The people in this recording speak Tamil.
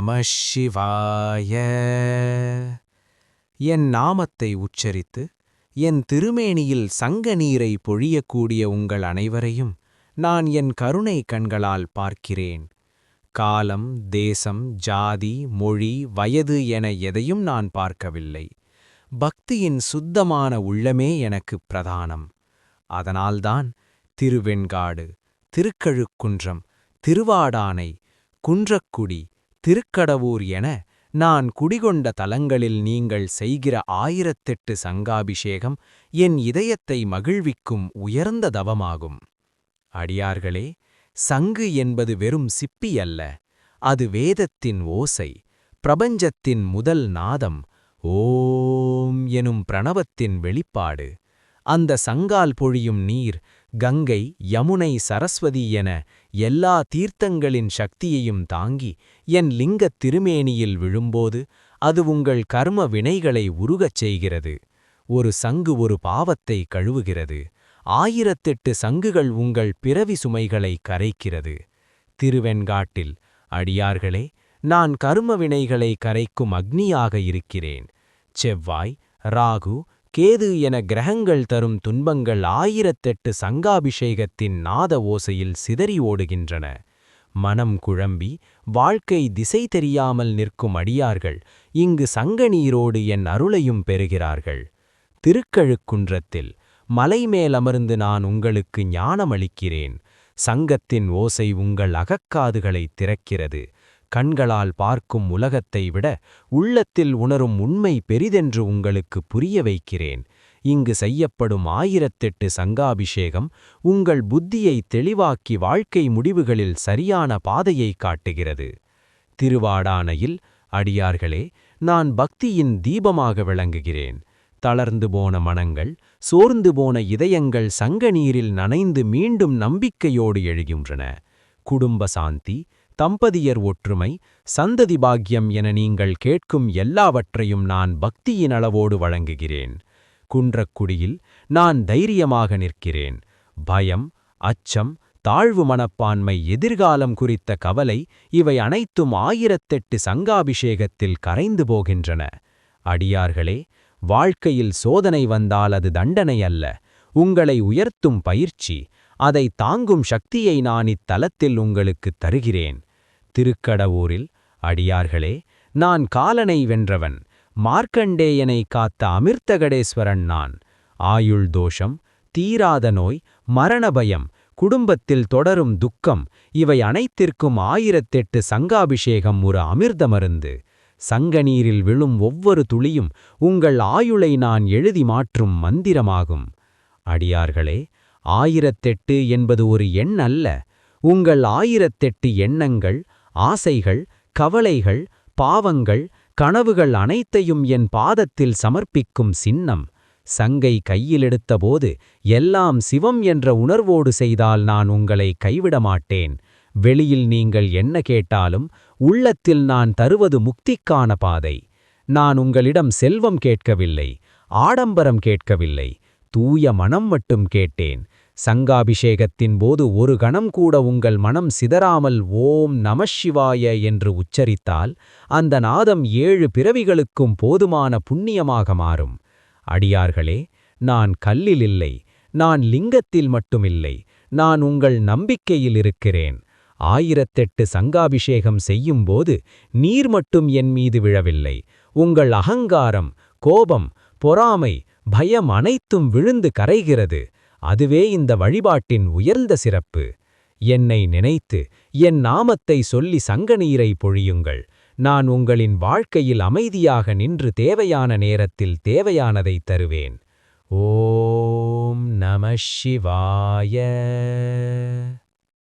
நம சிவாய. என் நாமத்தை உச்சரித்து என் திருமேனியில் சங்க நீரை பொழியக்கூடிய உங்கள் அனைவரையும் நான் என் கருணை கண்களால் பார்க்கிறேன். காலம் தேசம் ஜாதி மொழி வயது என எதையும் நான் பார்க்கவில்லை. பக்தியின் சுத்தமான உள்ளமே எனக்கு பிரதானம். அதனால்தான் திருவெண்காடு திருக்கழுக்குன்றம் திருவாடானை குன்றக்குடி திருக்கடவூர் என நான் குடிகொண்ட தலங்களில் நீங்கள் செய்கிற ஆயிரத்தெட்டு சங்காபிஷேகம் என் இதயத்தை மகிழ்விக்கும் உயர்ந்த தவமாகும். அடியார்களே சங்கு என்பது வெறும் சிப்பி அல்ல அது வேதத்தின் ஓசை பிரபஞ்சத்தின் முதல் நாதம் ஓம் எனும் பிரணவத்தின் வெளிப்பாடு. அந்த சங்கால் பொழியும் நீர் கங்கை யமுனை சரஸ்வதி என எல்லா தீர்த்தங்களின் சக்தியையும் தாங்கி என் லிங்கத் திருமேனியில் விழும்போது அது உங்கள் கர்ம வினைகளை உருகச் செய்கிறது. ஒரு சங்கு ஒரு பாவத்தை கழுவுகிறது. ஆயிரத்தெட்டு சங்குகள் உங்கள் பிறவி சுமைகளை கரைக்கிறது. திருவெண்காட்டில் அடியார்களே நான் கர்ம வினைகளை கரைக்கும் அக்னியாக இருக்கிறேன். செவ்வாய் ராகு கேது என கிரகங்கள் தரும் துன்பங்கள் ஆயிரத்தெட்டு சங்காபிஷேகத்தின் நாத ஓசையில் சிதறி ஓடுகின்றன. மனம் குழம்பி வாழ்க்கை திசை தெரியாமல் நிற்கும் அடியார்கள் இங்கு சங்க நீரோடு என் அருளையும் பெறுகிறார்கள். திருக்கழுக்குன்றத்தில் மலை மேலமர்ந்து நான் உங்களுக்கு ஞானமளிக்கிறேன். சங்கத்தின் ஓசை உங்கள் அகக்காதுகளை திறக்கிறது. கண்களால் பார்க்கும் உலகத்தை விட உள்ளத்தில் உணரும் உண்மை பெரிதென்று உங்களுக்கு புரிய வைக்கிறேன். இங்கு செய்யப்படும் ஆயிரத்தெட்டு சங்காபிஷேகம் உங்கள் புத்தியை தெளிவாக்கி வாழ்க்கை முடிவுகளில் சரியான பாதையை காட்டுகிறது. திருவாடானையில் அடியார்களே நான் பக்தியின் தீபமாக விளங்குகிறேன். தளர்ந்து போன மனங்கள் சோர்ந்து போன இதயங்கள் சங்க நீரில் நனைந்து மீண்டும் நம்பிக்கையோடு எழுகின்றன. குடும்ப சாந்தி தம்பதியர் ஒற்றுமை சந்ததி பாக்கியம் என நீங்கள் கேட்கும் எல்லாவற்றையும் நான் பக்தியின் அளவோடு வழங்குகிறேன். குன்றக்குடியில் நான் தைரியமாக நிற்கிறேன். பயம் அச்சம் தாழ்வு மனப்பான்மை எதிர்காலம் குறித்த கவலை இவை அனைத்தும் ஆயிரத்தெட்டு சங்காபிஷேகத்தில் கரைந்து போகின்றன. அடியார்களே வாழ்க்கையில் சோதனை வந்தால் அது தண்டனை அல்ல. உங்களை உயர்த்தும் பயிற்சி அதை தாங்கும் சக்தியை நான் இத்தலத்தில் உங்களுக்குத் தருகிறேன். திருக்கடவூரில் அடியார்களே நான் காலனை வென்றவன் மார்க்கண்டேயனை காத்த அமிர்தகடேஸ்வரன் நான். ஆயுள் தோஷம் தீராத நோய் மரணபயம் குடும்பத்தில் தொடரும் துக்கம் இவை அனைத்திற்கும் ஆயிரத்தெட்டு சங்காபிஷேகம் ஒரு அமிர்த மருந்து. சங்க நீரில் விழும் ஒவ்வொரு துளியும் உங்கள் ஆயுளை நான் எழுதி மாற்றும் மந்திரமாகும். அடியார்களே ஆயிரத்தெட்டு என்பது ஒரு எண் அல்ல உங்கள் ஆயிரத்தெட்டு எண்ணங்கள் ஆசைகள் கவலைகள் பாவங்கள் கனவுகள் அனைத்தையும் என் பாதத்தில் சமர்ப்பிக்கும் சின்னம். சங்கை கையிலெடுத்தபோது எல்லாம் சிவம் என்ற உணர்வோடு செய்தால் நான் உங்களை கைவிட மாட்டேன். வெளியில் நீங்கள் என்ன கேட்டாலும் உள்ளத்தில் நான் தருவது முக்திக்கான பாதை. நான் உங்களிடம் செல்வம் கேட்கவில்லை ஆடம்பரம் கேட்கவில்லை தூய மனம் மட்டும் கேட்டேன். சங்காபிஷேகத்தின் போது ஒரு கணம் கூட உங்கள் மனம் சிதறாமல் ஓம் நமசிவாய என்று உச்சரித்தால் அந்த நாதம் ஏழு பிறவிகளுக்கும் போதுமான புண்ணியமாக மாறும். அடியார்களே நான் கல்லில் இல்லை நான் லிங்கத்தில் மட்டுமில்லை நான் உங்கள் நம்பிக்கையில் இருக்கிறேன். ஆயிரத்தெட்டு சங்காபிஷேகம் செய்யும்போது நீர் மட்டும் என் மீது விழவில்லை. உங்கள் அகங்காரம் கோபம் பொறாமை பயம் அனைத்தும் விழுந்து கரைகிறது. அதுவே இந்த வழிபாட்டின் உயர்ந்த சிறப்பு. என்னை நினைத்து என் நாமத்தை சொல்லி சங்கநீரை பொழியுங்கள். நான் உங்களின் வாழ்க்கையில் அமைதியாக நின்று தேவையான நேரத்தில் தேவையானதை தருவேன். ஓம் நம சிவாய.